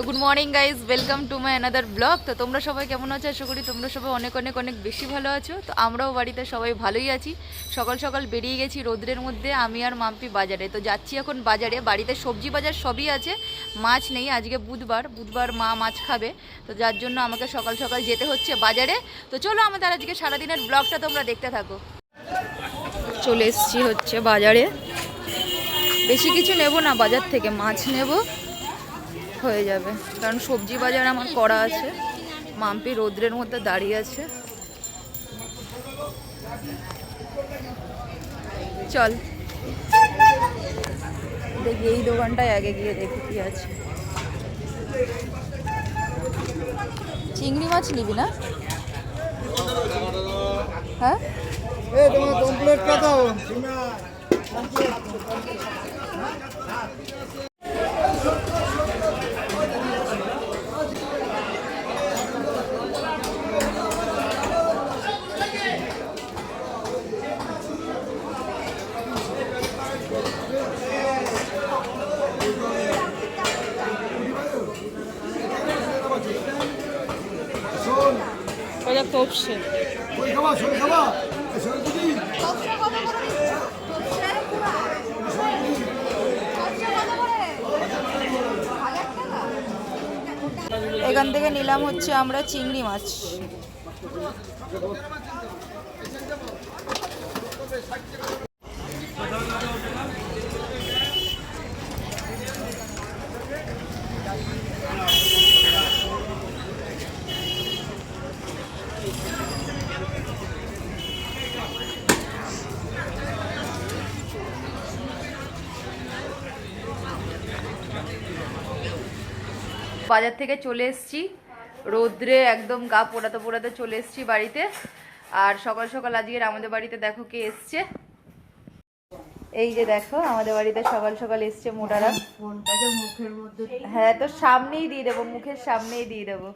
তো good morning guys welcome to my another blog তো তোমরা সবাই কেমন আছো? আশা করি তোমরা সবাই অনেক অনেক অনেক বেশি ভালো আছো। তো আমরাও বাড়িতে সবাই ভালোই আছি। সকাল সকাল বেরিয়ে গেছি রোদ্রের মধ্যে, আমি আর মাম্পি বাজারে। তো যাচ্ছি এখন বাজারে। বাড়িতে সবজি বাজার সবই আছে, মাছ নেই। আজকে বুধবার বুধবার মা মাছ খাবে। তো যার জন্য আমাকে সকাল সকাল যেতে হচ্ছে বাজারে। তো চলো আমাদের আজকে সারাদিনের ব্লগটা তোমরা দেখতে থাকো। চলে এসছি হচ্ছে বাজারে। বেশি কিছু নেব না, বাজার থেকে মাছ নেব। হয়ে যাবে। কারণ সবজি বাজার আমার করা আছে। মাম্পি রোদ্রের মধ্যে দাঁড়িয়ে আছে। চল। দেখি এই দোকানটায় আগে গিয়ে দেখি কি আছে। চিংড়ি মাছ নিবি না? হ্যাঁ? दी এখান থেকে নিলাম হচ্ছে আমরা চিংড়ি মাছ। বাজার থেকে চলে এসেছি। রোদ্রে একদম গা পোড়াতে পোড়াতে চলে এসেছি বাড়িতে। আর সকাল সকাল আজকের আমাদের বাড়িতে দেখো কে এসছে। এই যে দেখো আমাদের বাড়িতে সকাল সকাল এসছে মোটারা। হ্যাঁ তো সামনেই দিয়ে দেবো মুখের সামনেই দিয়ে দেবো।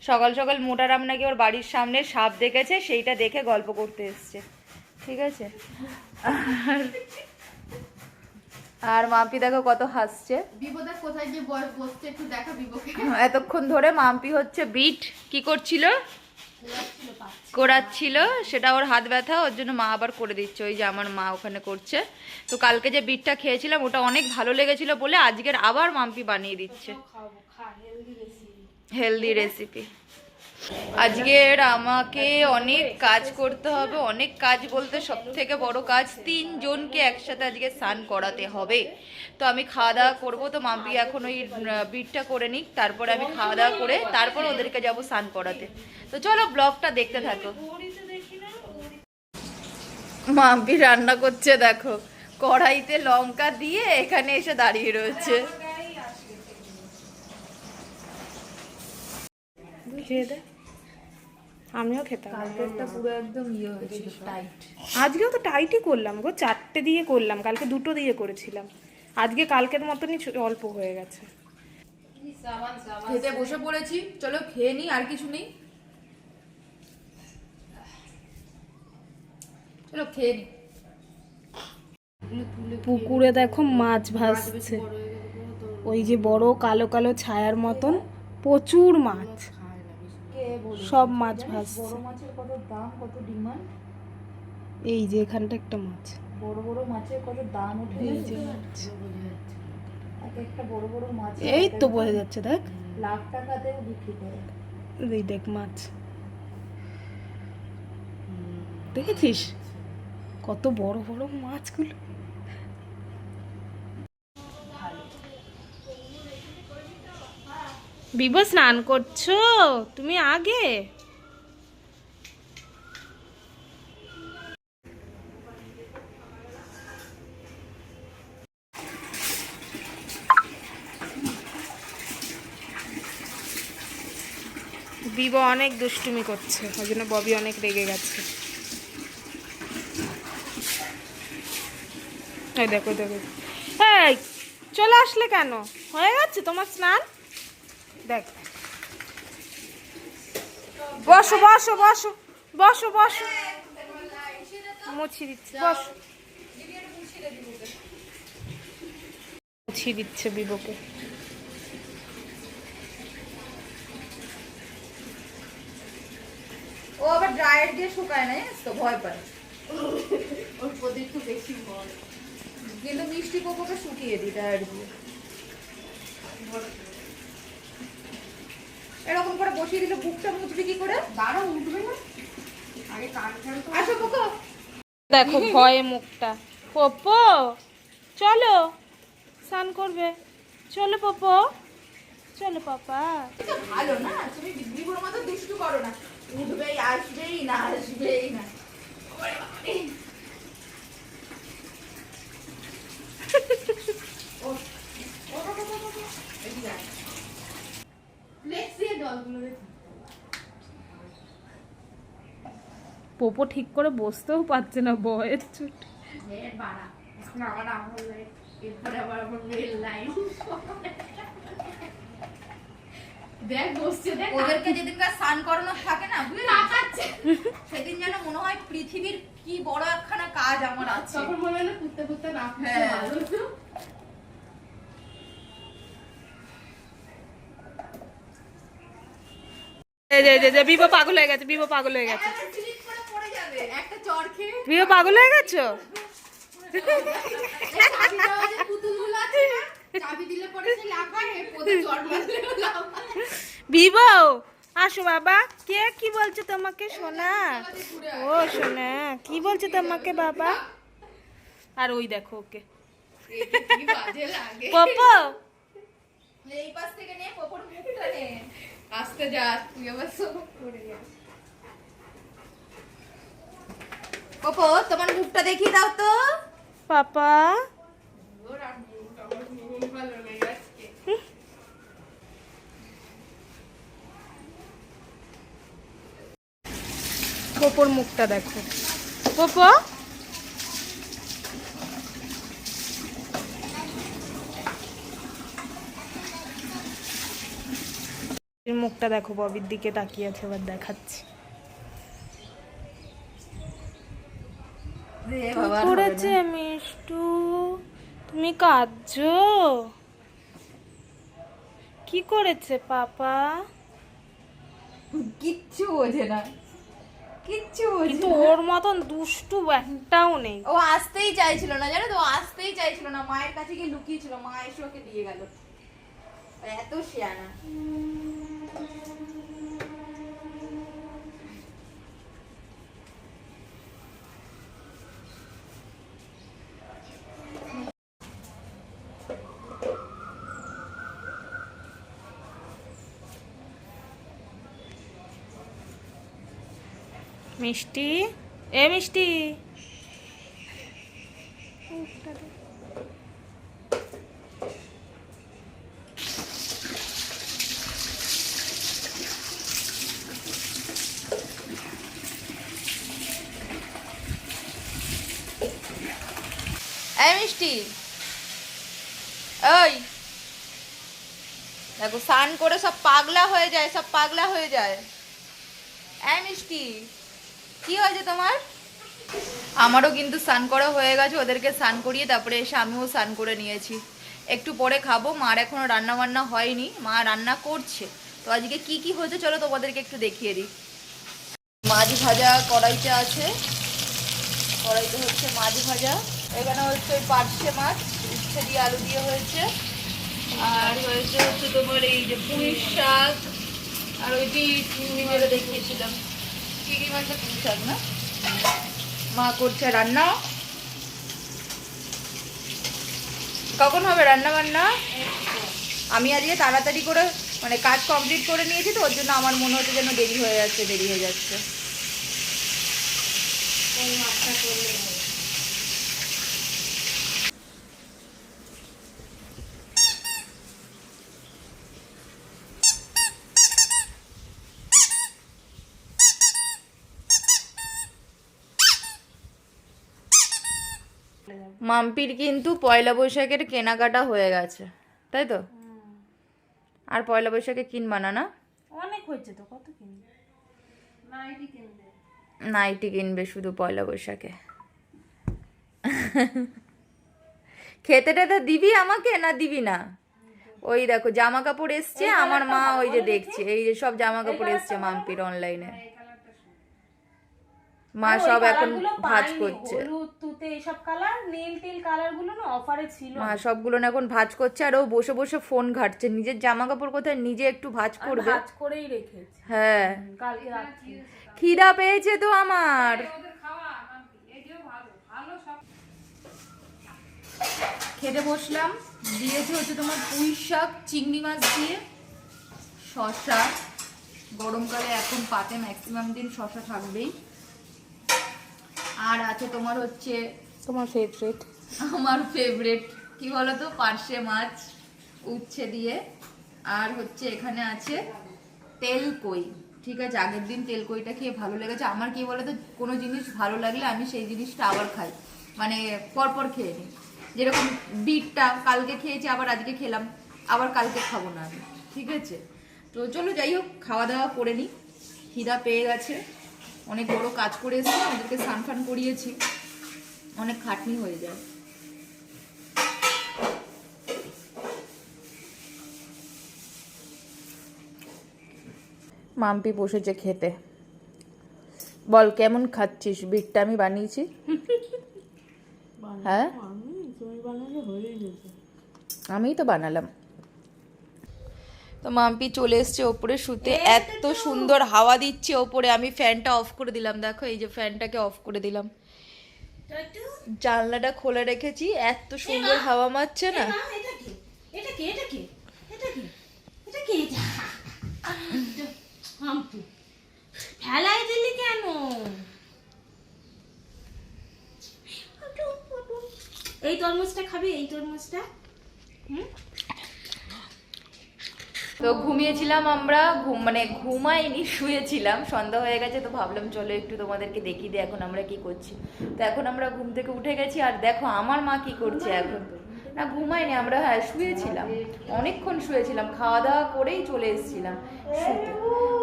সকাল সকাল মোটারাম নাকি ওর বাড়ির সামনে সাপ দেখেছে সেইটা দেখে গল্প করতে এসছে। ঠিক আছে? আর- আর মাম্পি দেখো কত হাসছে। বিপদের কোথায় যে বসছে একটু দেখা বিপকে এতক্ষণ ধরে মাম্পি হচ্ছে বিট। কি করছিল? করাচ্ছিল সেটা ওর হাত ব্যথা ওর জন্য মা আবার করে দিচ্ছে। ওই যে আমার মা ওখানে করছে। তো কালকে যে বিটটা খেয়েছিলাম ওটা অনেক ভালো লেগেছিল বলে আজকের আবার মাম্পি বানিয়ে দিচ্ছে। হেলদি রেসিপি আজকের আমাকে অনেক কাজ করতে হবে, অনেক কাজ বলতে সব থেকে বড় কাজ, তিনজনকে একসাথে আজকে স্নান করাতে হবে। তো আমি খাওয়া দাওয়া করব, তো মাম্পি এখন ওই বিটটা করে নিক, তারপরে আমি খাওয়া দাওয়া করে তারপর ওদেরকে যাব স্নান করাতে। তো চলো ব্লগটা দেখতে থাকো। মাম্পি রান্না করছে, দেখো। কড়াইতে লঙ্কা দিয়ে এখানে এসে দাঁড়িয়ে রয়েছে। খেয়ে দে। আমিও খেতাম। কালকেরটা পুরো একদম ইয়ে হয়েছিল টাইট আজকেও তো টাইটই করলাম গো চারটে দিয়ে করলাম কালকে দুটো দিয়ে করেছিলাম। আজকে কালকের মতনই অল্প হয়ে গেছে। খেতে বসে পড়েছি চলো খেয়ে নি আর কিছু নেই। চলো খেয়ে নি। পুকুরে দেখো মাছ ভাসছে। ওই যে বড় কালো কালো ছায়ার মতন প্রচুর মাছ। সব মাছ ভাসছে মাছের কত দাম কত ডিমান্ড? এই যে এখানটা একটা মাছ। বড় বড় মাছের কত দাম উঠে এই যে মাছ। এক একটা বড় বড় মাছ এই তো বোঝা যাচ্ছে দেখ। লাখ টাকাতেও বিক্রি করে। এই দেখ মাছ। দেখেছিস? কত বড় বড় মাছগুলো। বিব স্নান করছ? তুমি আগে। বিব অনেক দুষ্টুমি করছে, ওই জন্য ববি অনেক রেগে গেছে। দেখো দেখো। চলে আসলে কেন? হয়ে গেছে তোমার স্নান? দেখ। বসো বসো বসো বসো বসো। মুছিয়ে দিচ্ছে বসো। মুছিয়ে দিচ্ছে বিবকে। ও আবার ড্রায়ার দিয়ে শুকায় না জানিস তো? ভয় পায়। ওর প্রতি একটু বেশি ভয়। কিন্তু মিষ্টি কোকোকে শুকিয়ে দিই ড্রায়ার দিয়ে এরকম করে বসিয়ে দিলে বুকটা মুচবে কি করে? দাঁড়া উঠবে না? আগে কান আসো কোকো। দেখো ভয়ে মুখটা। পপো চলো। স্নান করবে। চলো পপো। চলো পাপা। ভালো না তুমি বিক্রিগুলোর মতো দুষ্টু করো না। উঠবেই আসবেই না আসবেই না ফ্লেক্স দিয়ে জলগুলো দেখি পপো ঠিক করে বসতেও পারছে না ভয়ের চোট দেখ বসছে দেখ ওদেরকে যেদিনকার স্নান করানো থাকে না বুঝলি? তাকাচ্ছে। সেদিন যেন মনে হয় পৃথিবীর কি বড় একখানা কাজ আমার আছে। তখন মনে হয় না কুত্তে কুত্তে না হ্যাঁ। ভালো তো এই যে, এই যে, এই যে, বিভো পাগল হয়ে গেছে বিভো পাগল হয়ে গেছে একটা স্লিপ করে পড়ে যাবে একটা চড় খেয়ে বিভো পাগল হয়ে গেছো এই চাবি দেওয়া যে চাবি দিলে পরে সে লাফায় পদে চড় মারলেও লাফায়। বিভো আসো বাবা। কে কি বলছে তোমাকে? সোনা। ও সোনা কি বলছে তোমাকে বাবা? আর ওই দেখো ওকে। পপো। এই পাশ থেকে নে পপর মুখটা নে। আসতে যা তুই আবার করে যা পপো তোমার মুখটা দেখিয়ে দাও তো। পাপা। পপোর মুখটা দেখো। পপো? মুখটা দেখো ববির দিকে তাকিয়ে আছে এবার দেখাচ্ছি। করেছে মিষ্টু? তুমি কাঁদছো? কি করেছে পাপা? কিচ্ছু বোঝে না। কিচ্ছু কিন্তু ওর মতন দুষ্টু একটাও নেই। ও আসতেই চাইছিল না জানো তো আসতেই চাইছিল না। মায়ের কাছে গিয়ে লুকিয়েছিল মা এসে ওকে দিয়ে গেল। এত শেয়ানা। মিষ্টি? এ মিষ্টি। মিষ্টি। ওই। দেখো, স্নান করে সব পাগলা হয়ে যায়, সব পাগলা হয়ে যায়। এই মিষ্টি। কি হয়েছে তোমার? আমারও কিন্তু স্নান করা হয়ে গেছে, ওদেরকে স্নান করিয়ে তারপরে এসে আমিও স্নান করে নিয়েছি। একটু পরে খাব, মার এখনও রান্না বান্না হয়নি, মা রান্না করছে। তো আজকে কি কি হয়েছে চলো তোমাদেরকে একটু দেখিয়ে দিই। মাছ ভাজা কড়াইতে আছে, কড়াইতে হচ্ছে মাছ ভাজা, এখানে হচ্ছে ওই পার্শে মাছ, উচ্ছে দিয়ে আলু দিয়ে হয়েছে। আর হয়েছে হচ্ছে তোমার এই যে পুঁই শাক, আর ওইটি দেখিয়েছিলাম। শাক, না? মা করছে রান্না। কখন হবে রান্না বান্না? আমি আজকে তাড়াতাড়ি করে মানে কাজ কমপ্লিট করে নিয়েছি তো, ওর জন্য আমার মনে হচ্ছে যেন দেরি হয়ে যাচ্ছে, দেরি হয়ে যাচ্ছে। মাম্পির কিন্তু পয়লা বৈশাখের কেনাকাটা হয়ে গেছে তাই তো? আর পয়লা বৈশাখে কিনবা না না? অনেক হয়েছে তো কত কিনবে? নাইটি কিনবে। নাইটি কিনবে শুধু পয়লা বৈশাখে। খেতে টেতে দিবি আমাকে না দিবি না? ওই দেখো জামা কাপড় এসছে আমার মা ওই যে দেখছে এই যে সব জামা কাপড় এসছে মাম্পির অনলাইনে মা ওই সব এখন ভাজ। করছে। তুতে এসব কালার নীল টিল কালারগুলো না অফারে ছিল। মা সবগুলো না এখন ভাজ করছে আর ও বসে বসে ফোন ঘাটছে। নিজের জামা কাপড় কোথায় নিজে একটু ভাজ করবে। ভাজ করেই রেখেছি। হ্যাঁ। কালকে রাত্রি। খিদা পেয়েছে তো আমার। খেতে বসলাম। দিয়েছে হচ্ছে তোমার পুঁই শাক চিংড়ি মাছ দিয়ে শশা গরমকালে এখন পাতে ম্যাক্সিমাম দিন শশা থাকবেই। আর আছে তোমার হচ্ছে তোমার ফেভারিট আমার ফেভারিট কি বলতো? পার্শে মাছ উচ্ছে দিয়ে। আর হচ্ছে এখানে আছে তেল কই। ঠিক আছে আগের দিন তেল কইটা খেয়ে ভালো লেগেছে। আমার কি বলতো কোনো জিনিস ভালো লাগলে আমি সেই জিনিসটা আবার খাই। মানে পরপর খেয়ে নিই। যেরকম বিটটা কালকে খেয়েছি আবার আজকে খেলাম আবার কালকে খাব না আমি। ঠিক আছে? তো চলো যাই হোক খাওয়া দাওয়া করে নিই। খিদা পেয়ে গেছে। অনেক বড় কাজ করে এসেছি আমাদেরকে স্নান ফান করিয়েছি। অনেক খাটনি হয়ে যায়। মাম্পি বসেছে খেতে। বল কেমন খাচ্ছিস? বিটটা আমি বানিয়েছি। হ্যাঁ? আমিই তো বানালাম। তো মাম্পি চলে এসছে ওপরে শুতে। এত সুন্দর হাওয়া দিচ্ছে ওপরে। আমি ফ্যানটা অফ করে দিলাম দেখো এই যে ফ্যানটাকে অফ করে দিলাম। জানলাটা খোলা রেখেছি এত সুন্দর হাওয়া মারছে না। ফেলাই দিলি কেন? এই তরমুজটা খাবি এই তরমুজটা। হুম? তো ঘুমিয়েছিলাম আমরা ঘুম মানে ঘুমাইনি শুয়েছিলাম সন্ধ্যা হয়ে গেছে তো ভাবলাম চলো একটু তোমাদেরকে দেখিয়ে দিই এখন আমরা কি করছি। তো এখন আমরা ঘুম থেকে উঠে গেছি আর দেখো আমার মা কি করছে এখন। না ঘুমাইনি আমরা হ্যাঁ শুয়েছিলাম। অনেকক্ষণ শুয়েছিলাম খাওয়া দাওয়া করেই চলে এসেছিলাম শুতে।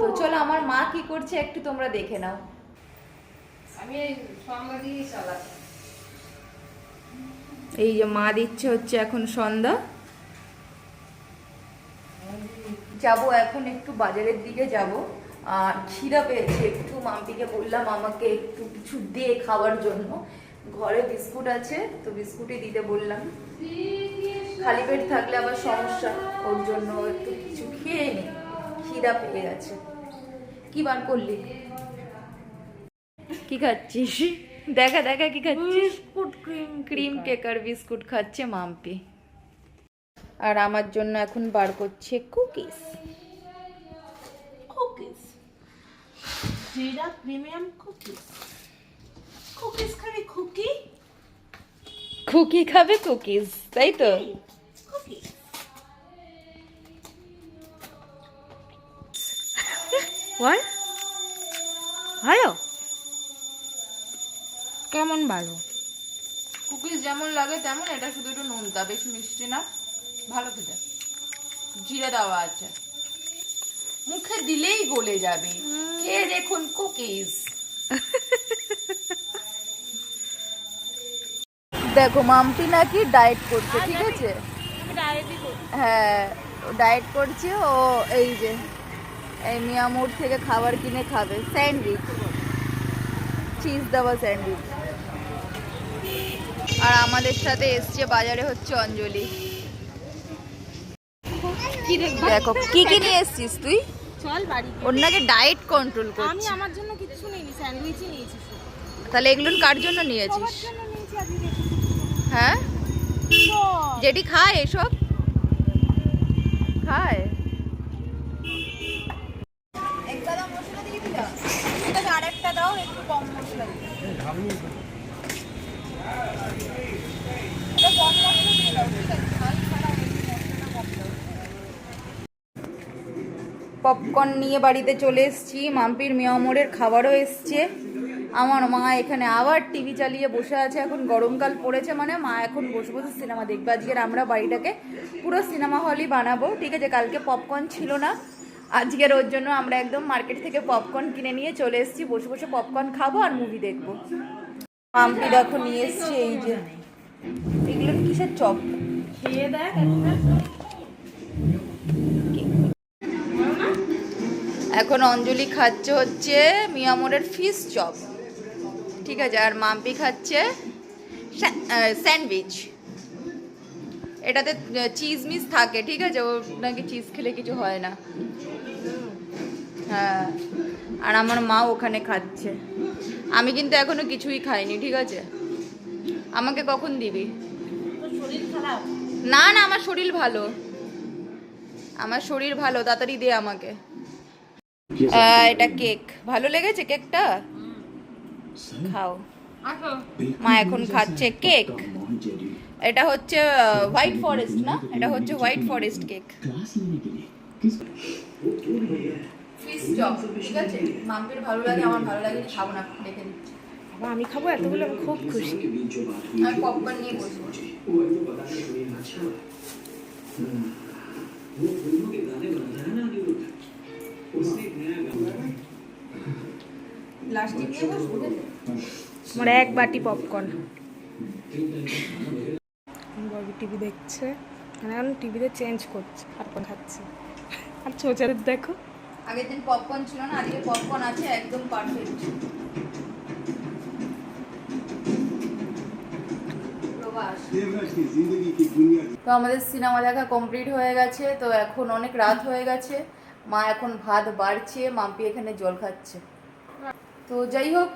তো চলো আমার মা কি করছে একটু তোমরা দেখে নাও। এই যে মা দিচ্ছে হচ্ছে এখন সন্ধ্যা। যাব এখন একটু বাজারের দিকে যাব। আর খিদা পেয়েছে একটু মাম্পিকে বললাম আমাকে একটু কিছু দে খাওয়ার জন্য। ঘরে বিস্কুট আছে তো বিস্কুটই দিতে বললাম। খালি পেট থাকলে আবার সমস্যা ওর জন্য একটু কিছু খেয়ে নি। খিদা পেয়ে গেছে। কি বার করলি? কি খাচ্ছিস? দেখা দেখা কি খাচ্ছিস? বিস্কুট ক্রিম ক্রিম কেকার বিস্কুট খাচ্ছে মাম্পি। আর আমার জন্য এখন বার করছে কুকিজ কুকিজ জিরা প্রিমিয়াম কুকিজ কুকিজ খাবি কুকি কুকি খাবে কুকিজ তাই তো? ভালো কেমন ভালো কুকিজ যেমন লাগে তেমন এটা শুধু একটু নোনতা বেশি মিষ্টি না। ভালো খেতে জিরে দেওয়া আছে। মুখে দিলেই গলে যাবে। খেয়ে দেখুন কুকিজ। দেখো মাম্পি নাকি ডায়েট করছে ঠিক আছে? হ্যাঁ ডায়েট করছে ও এই যে এই মিয়ামোর থেকে খাবার কিনে খাবে। স্যান্ডউইচ। চিজ দেওয়া স্যান্ডউইচ। আর আমাদের সাথে এসছে বাজারে হচ্ছে অঞ্জলি। কি দেখব দেখো কি কি নিয়ে এসছিস তুই? চল বাড়ি ওর নাকি ডায়েট কন্ট্রোল আমি আমার জন্য কিছু নিইনি স্যান্ডউইচই নিয়েছি তাহলে এগুলো কার জন্য নিয়েছিস? হ্যাঁ? যেটি খায় এসব? খায় আরেকটা দাও একটু কম মশলা পপকর্ন নিয়ে বাড়িতে চলে এসেছি। মাম্পির মিয়ামরের খাবারও এসছে। আমার মা এখানে আবার টিভি চালিয়ে বসে আছে। এখন গরমকাল পড়েছে মানে মা এখন বসে বসে সিনেমা দেখবে। আজকের আমরা বাড়িটাকে পুরো সিনেমা হলই বানাবো। ঠিক আছে, কালকে পপকর্ন ছিল না। আজকের ওর জন্য আমরা একদম মার্কেট থেকে পপকর্ন কিনে নিয়ে চলে এসেছি। বসে বসে পপকর্ন খাব আর মুভি দেখব। মাম্পি দেখো নিয়ে এসছে এই যে। এগুলো কিসের চপ? খেয়ে দেখ এখন অঞ্জলি খাচ্ছে হচ্ছে মিয়ামোরের ফিশ চপ ঠিক আছে আর মাম্পি খাচ্ছে স্যান্ডউইচ এটাতে চিজ মিস থাকে ঠিক আছে? ও নাকি চিজ খেলে কিছু হয় না। হ্যাঁ আর আমার মা ওখানে খাচ্ছে। আমি কিন্তু এখনও কিছুই খাইনি ঠিক আছে? আমাকে কখন দিবি? না না আমার শরীর ভালো। আমার শরীর ভালো তাড়াতাড়ি দে আমাকে। এটা কেক ভালো লেগেছে কেকটা খাও মা এখন খাচ্ছে কেক এটা হচ্ছে হোয়াইট ফরেস্ট না এটা হচ্ছে white forest cake fish chop ঠিক আছে মাম্পির ভালো লাগে আমার ভালো লাগে খাব না দেখে বাবা আমি খাব এতগুলো আমি খুব খুশি আমি পপকর্ন নিয়ে বসবো প্লাস্টিক নিয়ে বসবো আমার এক বাটি পপকর্ন ববি টিভি দেখছে। মানে এখন টিভিতে চেঞ্জ করছে। আর কোন খাচ্ছে। আর ছোচাদের দেখো। আগের দিন পপকর্ন ছিল না আজকে পপকর্ন আছে একদম পারফেক্ট তো আমাদের সিনেমা দেখা কমপ্লিট হয়ে গেছে তো এখন অনেক রাত হয়ে গেছে। মা এখন ভাত বাড়ছে, মাম্পি এখানে জল খাচ্ছে। তো যাই হোক,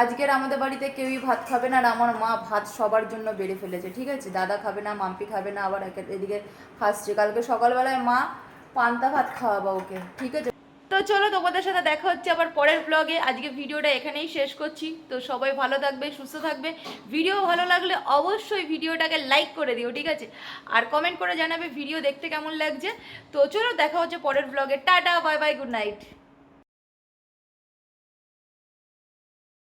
আজকের আমাদের বাড়িতে কেউই ভাত খাবে না আর আমার মা ভাত সবার জন্য বেড়ে ফেলেছে, ঠিক আছে? দাদা খাবে না, মাম্পি খাবে না, আবার এদিকে হাসছে কালকে সকালবেলায় মা পান্তা ভাত খাওয়াবা ওকে, ঠিক আছে? তো চলো তোমাদের সাথে দেখা হচ্ছে আবার পরের ব্লগে আজকে ভিডিওটা এখানেই শেষ করছি। তো সবাই ভালো থাকবে, সুস্থ থাকবে। ভিডিও ভালো লাগলে অবশ্যই ভিডিওটাকে লাইক করে দিও, ঠিক আছে? আর কমেন্ট করে জানাবে ভিডিও দেখতে কেমন লাগছে। তো চলো দেখা হচ্ছে পরের ব্লগে tata bye bye good night